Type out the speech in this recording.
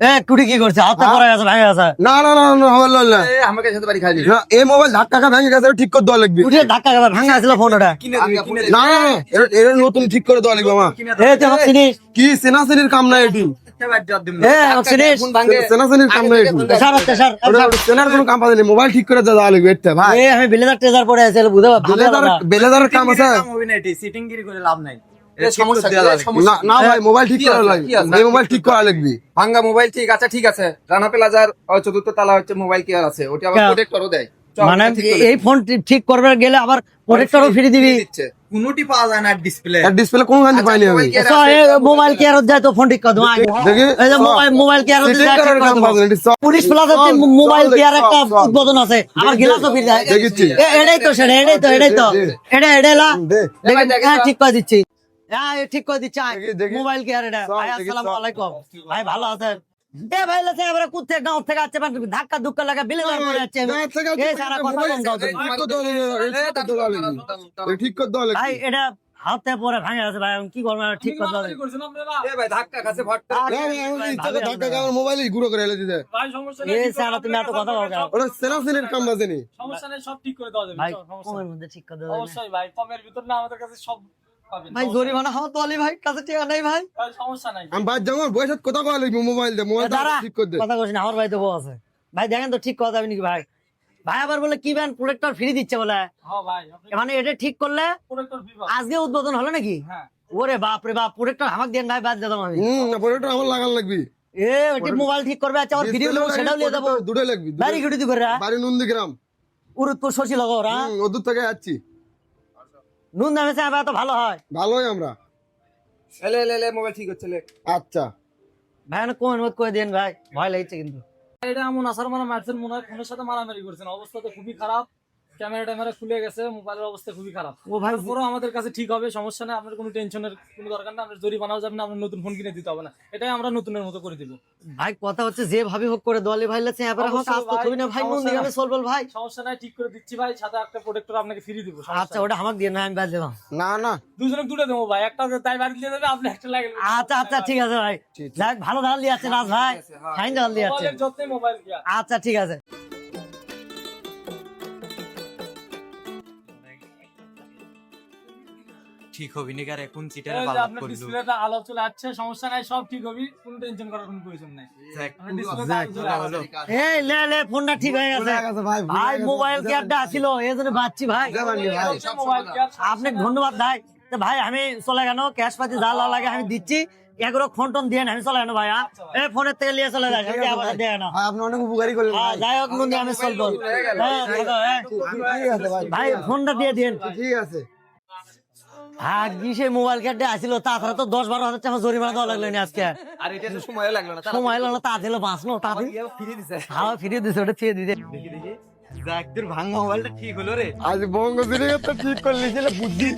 এ কুড়ি কি করছে? হাতটা পড়ে গেছে ভেঙে গেছে। না না না না হবে না, না। আমাকে সাথে বাড়ি খাইলি না, এই মোবাইল ধাক্কা খা ভেঙে গেছে ঠিক করে দেওয়া লাগবে। উঠে ধাক্কা খাবে ভাঙা ছিল ফোন ওটা কিনে দিবি কিনে না না না, এটা- এটা নতুন ঠিক করে দেওয়া লাগবে আমার। এ তুই আমাকে চিনিস? কি সেনাসেনির কাম এটি? মোবাইল ঠিক করে দেওয়া লাগবে ভাই। এ আমি বিলেজার ট্রেজার পড়ে আছে বুঝতে বেলেদার কাম আছে। সিটিং গিরি করে লাভ নাই। না না ভাই মোবাইল ঠিক করা লাগবে। এই মোবাইল ঠিক করা লাগবে। ভাঙ্গা মোবাইল ঠিক আছে ঠিক আছে। রানা প্লাজার চতুর্থ তালা হচ্ছে মোবাইল কেয়ার আছে। ওটা আবার প্রোটেক্টরও দেয়। মানে এই ফোন ঠিক করবে গেলে আবার প্রোটেক্টরও ফ্রি দিবি। কোনটি পাওয়া যায় না ডিসপ্লে আর ডিসপ্লে কোন গান পাইনি আমি। মোবাইল তো এ মোবাইল কেয়ার যায় তো ফোন ঠিক কর তোমার দেখি এই যে মোবাইল মোবাইল কেয়ার Setting করার কাম পাবে না, এটি সব- পুলিশ প্লাজাতে সব- মোবাইল কেয়ার একটা সব- সব। উদ্বোধন আছে। আমার গিলাসও ফিরে যায় দেখিচ্ছি। এটাই তো সেটা এটাই তো এটাই তো। দে, দে। এটা এটা লা। দে। দেখি, ভাই, দেখি হ্যাঁ, তো। ঠিক করে দিচ্ছি। হ্যাঁ ঠিক করে দিচ্ছি। মোবাইল কেয়ার এটা? ভাই আসসালামু আলাইকুম। ভাই ভালো আছেন? এ ভাই লাসে কুত্তে গাঁও থেকে মানে ধাক্কা ধুক্কা লাগা বিলে করে এ সারা কথা তুমি। ঠিক করে ভাই এটা হাতে পরে ভাঙে আছে ভাই কি করব ঠিক করে দাও। এ ভাই ধাক্কা খাচ্ছে ভট্টা হ্যাঁ, আমার করে গুঁড়ো এলে দিতে। এ সারা তুমি এত কথা বলো কেন? ওটা সেনাসেনির কাম বাজেনি। সমস্যা নেই সব ঠিক করে দেওয়া যাবে ভাই কমের মধ্যে ঠিক করে দাও অবশ্যই ভাই কমের ভিতর না আমাদের কাছে সব ভাই জরিমানা হওয়া তো আলি ভাই কাছে ঠিক নাই ভাই। সমস্যা নাই। আমি বাদ যাব, বউয়ের কথা কওয়া লাগবে মোবাইল দিয়ে, মোবাইলটা ঠিক করে দে। কথা কইস না আমার ভাই তো বউ আছে। ভাই দেখেন তো ঠিক কথা যাবে নাকি ভাই? ভাই আবার বলে কি ব্যান্ড প্রোটেক্টর ফ্রি দিচ্ছে বলে। হ্যাঁ ভাই আপনি মানে এটা ঠিক করলে আজকে উদ্বোধন হলো নাকি? হ্যাঁ। ওরে বাপ রে বাপ প্রোটেক্টর আমাক দেন ভাই বাদ দিতাম আমি। হুম, না, পরে ওটা আমার লাগান লাগবে। এ ওটি মোবাইল ঠিক করবে আচ্ছা ভিডিও নেব সেটাও নিয়ে যাব। দুটোই- দুটোই। বাড়ি ঘুটি দি করে বাড়ি নন্দীগ্রাম। উরুদপুর শশী লগো ওরা ওদূর থেকে যাচ্ছি। নুন দামে চা তো ভালো হয়। ভালোই আমরা। এলে এলে এলে মোবাইল ঠিক হচ্ছে লে। আচ্ছা। ভাই না কোন মত করে দেন ভাই? ভয় লাগছে কিন্তু। এটা এমন আসার মারা মারছেন মনে হয় ফোনের সাথে মারামারি করছেন। অবস্থা তো খুবই খারাপ। ক্যামেরা ট্যামেরা খুলে গেছে মোবাইলের অবস্থা খুবই খারাপ। ও ভাই তারপরেও আমাদের কাছে ঠিক হবে সমস্যা নেই আপনার কোনো টেনশনের কোনো দরকার না আপনার জরিমানাও যাবে না আপনার নতুন ফোন কিনে দিতে হবে না। এটাই আমরা নতুনের মতো করে দিব। ভাই কথা হচ্ছে যে ভাবে হোক করে দলে ভাই লাগছে এবারে হোক না ভাই দিগামে ভাই। সমস্যা নাই ঠিক করে দিচ্ছি ভাই সাথে একটা প্রোটেক্টর আপনাকে ফ্রি দিব আচ্ছা ওটা আমাকে দিয়ে না আমি বাদ না না। দুজনে দুটো দেবো ভাই একটা তাই বাড়ি দিয়ে দেবে আপনি একটা লাগে আচ্ছা আচ্ছা ঠিক আছে ভাই। যাক ভালো ধাল দিয়ে আছে নাচ ভাই ফাইন ধাল দিয়ে। আছে আচ্ছা ঠিক আছে। ঠিক হবি নি কার? এখন চিটারে বালাপ আপনার করলু ডিসপ্লেটা আলো চলে আসছে সমস্যা নাই সব ঠিক হবে কোনো টেনশন করার কোনো প্রয়োজন নাই। এই লে লে ফোনটা ঠিক হয়ে গেছে। ভাই, ভাই মোবাইল কেয়ারটা আসিল এই জন্য বাচ্চি ভাই। জানানি এই ভাই। হচ্ছে মোবাইল কেয়ার, আপনি ধন্যবাদ ভাই। তো ভাই আমি চলে গেল ক্যাশ পাতি যা লাগা লাগে আমি দিচ্ছি। এগুলো ফোন টোন দিয়ে আমি চলে গেল ভাই। হ্যাঁ? এই ফোনের থেকে নিয়ে চলে যায় আমি আবার দিয়ে না ভাই, আপনি অনেক উপকারী করলেন হ্যাঁ, ভাই। যাই হোক নুন আমি চলবো হ্যাঁ হ্যাঁ। ঠিক আছে ভাই। ভাই ফোনটা দিয়ে দিন। ঠিক আছে। হ্যাঁ সে মোবাইল কেটে আসিল তাছাড়া তো দশ বারো হাজার টাকা জরিমানা দেওয়া লাগল আজকে। আর এটা সময় লাগল না সময় লাগল তা দিল বাঁচলো তা ফিরে দিছে। হাওয়া ফিরিয়ে দিছে ওটা ফিরিয়ে দিতে যাক, ভাঙা মোবাইলটা ঠিক হলো রে। আজ বঙ্গ তো ঠিক করলি বুদ্ধি।